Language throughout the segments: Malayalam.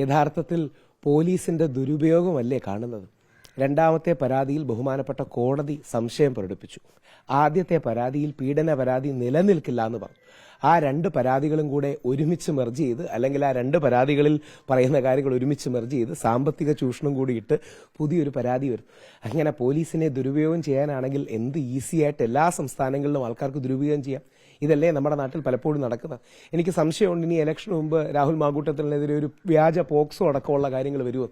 യഥാർത്ഥത്തിൽ പോലീസിന്റെ ദുരുപയോഗമല്ലേ കാണുന്നത്? രണ്ടാമത്തെ പരാതിയിൽ ബഹുമാനപ്പെട്ട കോടതി സംശയം പ്രകടിപ്പിച്ചു. ആദ്യത്തെ പരാതിയിൽ പീഡന പരാതി നിലനിൽക്കില്ല എന്ന് പറഞ്ഞു. ആ രണ്ട് പരാതികളും കൂടെ ഒരുമിച്ച് മെർജ് ചെയ്ത് അല്ലെങ്കിൽ ആ രണ്ട് പരാതികളിൽ പറയുന്ന കാര്യങ്ങൾ ഒരുമിച്ച് മെർജ് ചെയ്ത് സാമ്പത്തിക ചൂഷണം കൂടിയിട്ട് പുതിയൊരു പരാതി വരും. അങ്ങനെ പോലീസിനെ ദുരുപയോഗം ചെയ്യാനാണെങ്കിൽ എന്ത് ഈസിയായിട്ട് എല്ലാ സംസ്ഥാനങ്ങളിലും ആൾക്കാർക്ക് ദുരുപയോഗം ചെയ്യാം? ഇതല്ലേ നമ്മുടെ നാട്ടിൽ പലപ്പോഴും നടക്കുന്നത്. എനിക്ക് സംശയമുണ്ട് ഇനി ഇലക്ഷന് മുമ്പ് രാഹുൽ മാങ്കൂട്ടത്തിനെതിരെ ഒരു വ്യാജ പോക്സോ അടക്കമുള്ള കാര്യങ്ങൾ വരുമോ?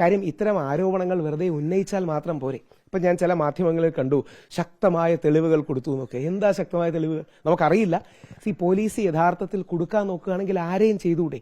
കാര്യം ഇത്തരം ആരോപണങ്ങൾ വെറുതെ ഉന്നയിച്ചാൽ മാത്രം പോരെ. ഇപ്പൊ ഞാൻ ചില മാധ്യമങ്ങളിൽ കണ്ടു ശക്തമായ തെളിവുകൾ കൊടുത്തു എന്നൊക്കെ. എന്താ ശക്തമായ തെളിവുകൾ? നമുക്കറിയില്ല. സി പോലീസ് യഥാർത്ഥത്തിൽ കൊടുക്കാൻ നോക്കുകയാണെങ്കിൽ ആരെയും ചെയ്തുകൂടെ?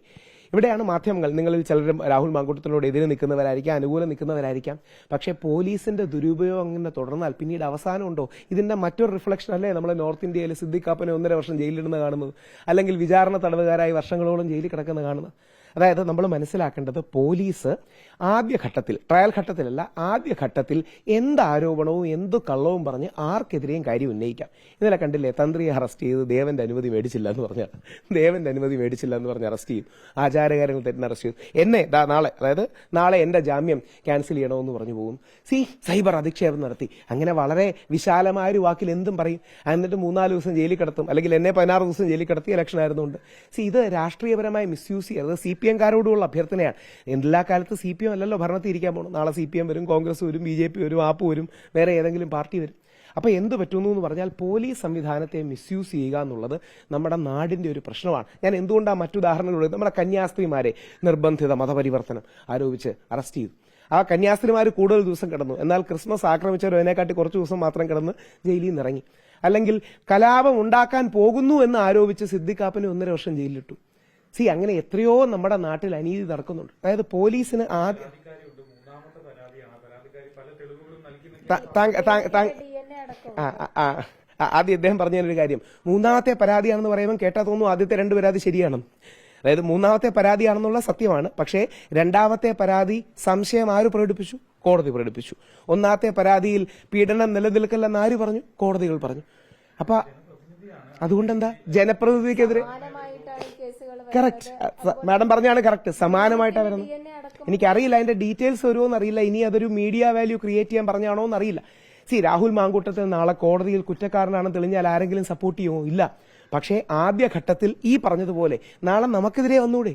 ഇവിടെയാണ് മാധ്യമങ്ങൾ. നിങ്ങളിൽ ചിലരും രാഹുൽ മാങ്കൂട്ടത്തിനോട് എതിരെ നിൽക്കുന്നവരായിരിക്കാം അനുകൂലം നിൽക്കുന്നവരായിരിക്കാം. പക്ഷേ പോലീസിന്റെ ദുരുപയോഗം അങ്ങനെ തുടർന്നാൽ പിന്നീട് അവസാനമുണ്ടോ ഇതിന്റെ മറ്റൊരു റിഫ്ലക്ഷൻ അല്ലേ നമ്മളെ നോർത്ത് ഇന്ത്യയിൽ സിദ്ദിഖാപ്പനെ ഒന്നര വർഷം ജയിലിടുന്ന കാണുന്നത്? അല്ലെങ്കിൽ വിചാരണ തടവുകാരായി വർഷങ്ങളോളം ജയിലിൽ കിടക്കുന്ന കാണുന്നത്? അതായത് നമ്മൾ മനസ്സിലാക്കേണ്ടത് പോലീസ് ആദ്യഘട്ടത്തിൽ ട്രയൽ ഘട്ടത്തിലല്ല ആദ്യഘട്ടത്തിൽ എന്ത് ആരോപണവും എന്ത് കള്ളവും പറഞ്ഞ് ആർക്കെതിരെയും കാര്യം ഉന്നയിക്കാം. ഇന്നലെ കണ്ടില്ലേ തന്ത്രിയെ അറസ്റ്റ് ചെയ്ത് ദേവന്റെ അനുമതി മേടിച്ചില്ല എന്ന് പറഞ്ഞാൽ ദേവന്റെ അനുമതി മേടിച്ചില്ല എന്ന് പറഞ്ഞ് അറസ്റ്റ് ചെയ്യും. ആചാരകാര്യങ്ങൾ തെറ്റിന് അറസ്റ്റ് ചെയ്യും. എന്നെ ദാ നാളെ അതായത് നാളെ എന്റെ ജാമ്യം ക്യാൻസൽ ചെയ്യണമെന്ന് പറഞ്ഞു പോകും. സി സൈബർ അധിക്ഷേപം നടത്തി. അങ്ങനെ വളരെ വിശാലമായ ഒരു വാക്കിൽ എന്തും പറയും. എന്നിട്ട് മൂന്നാൽ ദിവസം ജയിലിൽ കിടത്തും. അല്ലെങ്കിൽ എന്നെ പതിനാറ് ദിവസം ജയിലിൽ കിടത്തി ഇലക്ഷൻ ആയിരുന്നുണ്ട് സി ഇത് രാഷ്ട്രീയപരമായി മിസ്യൂസ് ചെയ്യരുത്. സി പി എംകാരോടുള്ള അഭ്യർത്ഥനയാണ്. എല്ലാ കാലത്ത് സി പി എം അല്ലല്ലോ ഭരണത്തിൽ ഇരിക്കാൻ പോകണം നാളെ സി പി എം വരും കോൺഗ്രസ് വരും ബി ജെ പി വരും ആപ്പ് വരും വേറെ ഏതെങ്കിലും പാർട്ടി വരും. അപ്പോൾ എന്ത് പറ്റുന്നു എന്ന് പറഞ്ഞാൽ പോലീസ് സംവിധാനത്തെ മിസ്യൂസ് ചെയ്യുക എന്നുള്ളത് നമ്മുടെ നാടിന്റെ ഒരു പ്രശ്നമാണ്. ഞാൻ എന്തുകൊണ്ടാണ് മറ്റുദാഹരണങ്ങൾ നമ്മുടെ കന്യാസ്ത്രീമാരെ നിർബന്ധിത മതപരിവർത്തനം ആരോപിച്ച് അറസ്റ്റ് ചെയ്തു. ആ കന്യാസ്ത്രീമാർ കൂടുതൽ ദിവസം കിടന്നു. എന്നാൽ ക്രിസ്മസ് ആക്രമിച്ചവർ അതിനെക്കാട്ടി കുറച്ച് ദിവസം മാത്രം കിടന്ന് ജയിലിൽ നിന്ന് ഇറങ്ങി അല്ലെങ്കിൽ കലാപം ഉണ്ടാക്കാൻ പോകുന്നു എന്ന് ആരോപിച്ച് സിദ്ദിഖാപ്പിന് ഒന്നര വർഷം ജയിലിലിട്ടു. സി അങ്ങനെ എത്രയോ നമ്മുടെ നാട്ടിൽ അനീതി നടക്കുന്നുണ്ട്. അതായത് പോലീസിന് ആദ്യം ആദ്യം ഇദ്ദേഹം പറഞ്ഞൊരു കാര്യം. മൂന്നാമത്തെ പരാതിയാണെന്ന് പറയുമ്പോൾ കേട്ടാ തോന്നുന്നു ആദ്യത്തെ രണ്ട് പരാതി ശരിയാണ്. അതായത് മൂന്നാമത്തെ പരാതിയാണെന്നുള്ള സത്യമാണ്. പക്ഷേ രണ്ടാമത്തെ പരാതി സംശയം ആര് പ്രകടിപ്പിച്ചു? കോടതി പ്രകടിപ്പിച്ചു. ഒന്നാമത്തെ പരാതിയിൽ പീഡനം നിലനിൽക്കില്ലെന്ന് ആര് പറഞ്ഞു? കോടതികൾ പറഞ്ഞു. അപ്പൊ അതുകൊണ്ടെന്താ? ജനപ്രതിനിധിക്കെതിരെ കറക്റ്റ് മാഡം പറഞ്ഞാണ് കറക്റ്റ് സമാനമായിട്ടാണ് വരുന്നത്. എനിക്കറിയില്ല അതിന്റെ ഡീറ്റെയിൽസ് വരുമോ എന്നറിയില്ല ഇനി അതൊരു മീഡിയ വാല്യൂ ക്രിയേറ്റ് ചെയ്യാൻ പറഞ്ഞാണോ എന്നറിയില്ല സി രാഹുൽ മാങ്കൂട്ടത്തിൽ നാളെ കോടതിയിൽ കുറ്റക്കാരനാണെന്ന് തെളിഞ്ഞാൽ ആരെങ്കിലും സപ്പോർട്ട് ചെയ്യുമോ? ഇല്ല. പക്ഷേ ആദ്യ ഘട്ടത്തിൽ ഈ പറഞ്ഞതുപോലെ നാളെ നമുക്കെതിരെ വന്നൂടെ?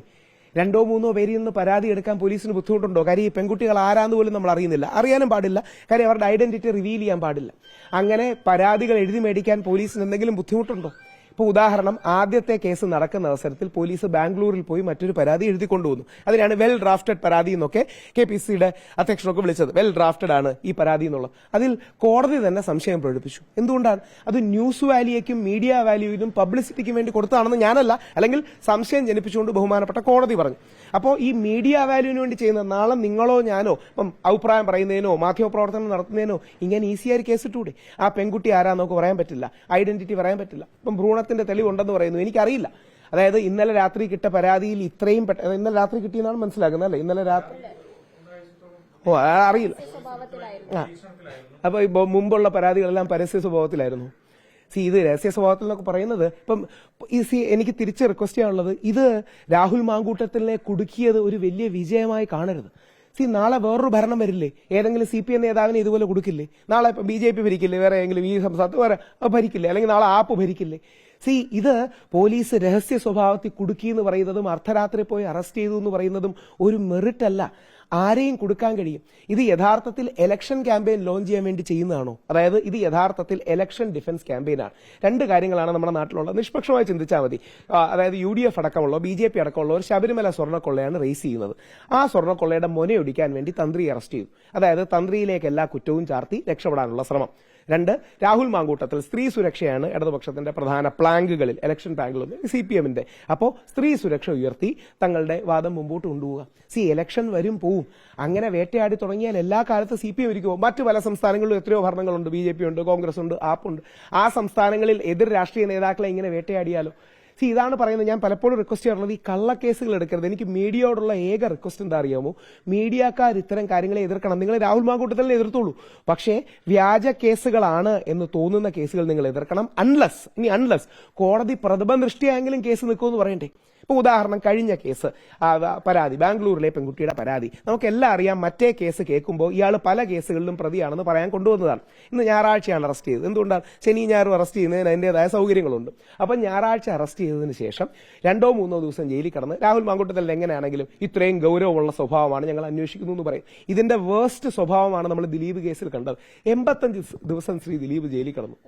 രണ്ടോ മൂന്നോ പേരിൽ നിന്ന് പരാതി എടുക്കാൻ പോലീസിന് ബുദ്ധിമുട്ടുണ്ടോ? കാര്യം ഈ പെൺകുട്ടികൾ ആരാന്ന് പോലും നമ്മൾ അറിയുന്നില്ല. അറിയാനും പാടില്ല. കാര്യം അവരുടെ ഐഡന്റിറ്റി റിവീൽ ചെയ്യാൻ പാടില്ല. അങ്ങനെ പരാതികൾ എഴുതി മേടിക്കാൻ പോലീസിന് എന്തെങ്കിലും ബുദ്ധിമുട്ടുണ്ടോ? ഇപ്പോൾ ഉദാഹരണം ആദ്യത്തെ കേസ് നടക്കുന്ന അവസരത്തിൽ പോലീസ് ബാംഗ്ലൂരിൽ പോയി മറ്റൊരു പരാതി എഴുതി കൊണ്ടുവന്നു. അതിനാണ് വെൽ ഡ്രാഫ്റ്റഡ് പരാതി എന്നൊക്കെ കെ പി സിയുടെ അധ്യക്ഷനൊക്കെ വിളിച്ചത്. വെൽ ഡ്രാഫ്റ്റഡ് ആണ് ഈ പരാതി എന്നുള്ളത്. അതിൽ കോടതി തന്നെ സംശയം പ്രകടിപ്പിച്ചു. എന്തുകൊണ്ടാണ്? അത് ന്യൂസ് വാല്യൂക്കും മീഡിയ വാല്യൂവിനും പബ്ലിസിറ്റിക്കും വേണ്ടി കൊടുത്തതാണെന്ന് ഞാനല്ല. അല്ലെങ്കിൽ സംശയം ജനിപ്പിച്ചുകൊണ്ട് ബഹുമാനപ്പെട്ട കോടതി പറഞ്ഞു. അപ്പോൾ ഈ മീഡിയ വാല്യൂവിന് വേണ്ടി ചെയ്യുന്ന നാളെ നിങ്ങളോ ഞാനോ ഇപ്പം അഭിപ്രായം പറയുന്നതിനോ മാധ്യമപ്രവർത്തനം നടത്തുന്നതിനോ ഇങ്ങനെ ഈസിയായി കേസിട്ടൂടെ ആ പെൺകുട്ടി ആരാന്നൊക്കെ പറയാൻ പറ്റില്ല. ഐഡന്റിറ്റി പറയാൻ പറ്റില്ല. ഇപ്പം ഭ്രൂണത്തിന്റെ തെളിവുണ്ടെന്ന് പറയുന്നു. എനിക്കറിയില്ല. അതായത് ഇന്നലെ രാത്രി കിട്ട പരാതിയിൽ ഇത്രയും പെട്ടെന്ന് ഇന്നലെ രാത്രി കിട്ടിയെന്നാണ് മനസ്സിലാക്കുന്നത് അല്ലേ? ഇന്നലെ രാത്രി ഓ അറിയില്ല. ആ. അപ്പൊ ഇപ്പൊ മുമ്പുള്ള പരാതികളെല്ലാം പരസ്യ സ്വഭാവത്തിലായിരുന്നു. സി ഇത് രഹസ്യ സ്വഭാവത്തിൽ എന്നൊക്കെ പറയുന്നത് ഇപ്പം ഈ സി എനിക്ക് തിരിച്ച് റിക്വസ്റ്റ് ചെയ്യാനുള്ളത് ഇത് രാഹുൽ മാങ്കൂട്ടത്തിനെ കുടുക്കിയത് ഒരു വലിയ വിജയമായി കാണരുത്. സി നാളെ വേറൊരു ഭരണം വരില്ലേ? ഏതെങ്കിലും സി പി എം നേതാവിനെ ഇതുപോലെ കൊടുക്കില്ലേ? നാളെ ബി ജെ പി ഭരിക്കില്ലേ? വേറെ ഏതെങ്കിലും ഈ സംസ്ഥാനത്ത് വേറെ ഭരിക്കില്ലേ? അല്ലെങ്കിൽ നാളെ ആപ്പ് ഭരിക്കില്ലേ? സി ഇത് പോലീസ് രഹസ്യ സ്വഭാവത്തിൽ കുടുക്കി എന്ന് പറയുന്നതും അർദ്ധരാത്രി പോയി അറസ്റ്റ് ചെയ്തു എന്ന് പറയുന്നതും ഒരു മെറിറ്റ് അല്ല ആരെയും കൊടുക്കാൻ കഴിയും. ഇത് യഥാർത്ഥത്തിൽ എലക്ഷൻ ക്യാമ്പയിൻ ലോഞ്ച് ചെയ്യാൻ വേണ്ടി ചെയ്യുന്നതാണോ? അതായത് ഇത് യഥാർത്ഥത്തിൽ എലക്ഷൻ ഡിഫൻസ് ക്യാമ്പയിനാണ് രണ്ട് കാര്യങ്ങളാണ് നമ്മുടെ നാട്ടിലുള്ള നിഷ്പക്ഷമായി ചിന്തിച്ചാൽ മതി. അതായത് യു ഡി എഫ് അടക്കമുള്ള ബി ജെ പി അടക്കമുള്ള ഒരു ശബരിമല സ്വർണക്കൊള്ളയാണ് റേസ് ചെയ്യുന്നത്. ആ സ്വർണക്കൊള്ളയുടെ മൊനയൊടിക്കാൻ വേണ്ടി തന്ത്രി അറസ്റ്റ് ചെയ്തു. അതായത് തന്ത്രിയിലേക്ക് എല്ലാ കുറ്റവും ചാർത്തി രക്ഷപ്പെടാനുള്ള ശ്രമം. രണ്ട് രാഹുൽ മാങ്കൂട്ടത്തിൽ സ്ത്രീ സുരക്ഷയാണ് ഇടതുപക്ഷത്തിന്റെ പ്രധാന പ്ലാങ്കുകളിൽ ഇലക്ഷൻ പ്ലാങ്കുകളിൽ സി പി എമ്മിന്റെ. അപ്പോൾ സ്ത്രീ സുരക്ഷ ഉയർത്തി തങ്ങളുടെ വാദം മുമ്പോട്ട് കൊണ്ടുപോവുക. സി ഇലക്ഷൻ വരും പോവും. അങ്ങനെ വേട്ടയാടി തുടങ്ങിയാൽ എല്ലാ കാലത്തും സി പി എം ഇരിക്കുമോ മറ്റു പല സംസ്ഥാനങ്ങളിലും എത്രയോ ഭരണങ്ങളുണ്ട്. ബി ജെ പി ഉണ്ട് കോൺഗ്രസ് ഉണ്ട് ആപ്പ് ഉണ്ട്. ആ സംസ്ഥാനങ്ങളിൽ എതിർ രാഷ്ട്രീയ നേതാക്കളെ ഇങ്ങനെ വേട്ടയാടിയാലോ? സി ഇതാണ് പറയുന്നത് ഞാൻ പലപ്പോഴും റിക്വസ്റ്റ് ചെയ്യാറുള്ളത് ഈ കള്ളക്കേസുകൾ എടുക്കരുത്. എനിക്ക് മീഡിയയോടുള്ള ഏക റിക്വസ്റ്റ് എന്താ അറിയാമോ? മീഡിയക്കാർ ഇത്തരം കാര്യങ്ങളെ എതിർക്കണം. നിങ്ങൾ രാഹുൽ മാങ്കൂട്ടത്തിനെ എതിർത്തുള്ളൂ. പക്ഷേ വ്യാജ കേസുകളാണ് എന്ന് തോന്നുന്ന കേസുകൾ നിങ്ങൾ എതിർക്കണം. അൺലസ് ഇനി അൺലസ് കോടതി പ്രഥമ ദൃഷ്ടിയായെങ്കിലും കേസ് നിൽക്കുമെന്ന് പറയണ്ടേ? ഇപ്പൊ ഉദാഹരണം കഴിഞ്ഞ കേസ്. പരാതി. ബാംഗ്ലൂരിലെ പെൺകുട്ടിയുടെ പരാതി. നമുക്കെല്ലാം അറിയാം മറ്റേ കേസ് കേൾക്കുമ്പോൾ ഇയാൾ പല കേസുകളിലും പ്രതിയാണെന്ന് പറയാൻ കൊണ്ടുവന്നതാണ്. ഇന്ന് ഞായറാഴ്ചയാണ് അറസ്റ്റ് ചെയ്തത്. എന്തുകൊണ്ടാണ്? ശനി ഞായറും അറസ്റ്റ് ചെയ്യുന്നതിന് അതിന്റെതായ സൗകര്യങ്ങളുണ്ട്. അപ്പം ഞായറാഴ്ച അറസ്റ്റ് ചെയ്തതിന് ശേഷം രണ്ടോ മൂന്നോ ദിവസം ജയിലിൽ കടന്ന് രാഹുൽ മാങ്കൂട്ടത്തിൽ എങ്ങനെയാണെങ്കിലും ഇത്രയും ഗൗരവമുള്ള സ്വഭാവമാണ് ഞങ്ങൾ അന്വേഷിക്കുന്നു എന്ന് പറയും. ഇതിന്റെ വേസ്റ്റ് സ്വഭാവമാണ് നമ്മൾ ദിലീപ് കേസിൽ കണ്ടത്. എൺപത്തഞ്ച് ദിവസം ശ്രീ ദിലീപ് ജയിലിൽ കിടന്നു.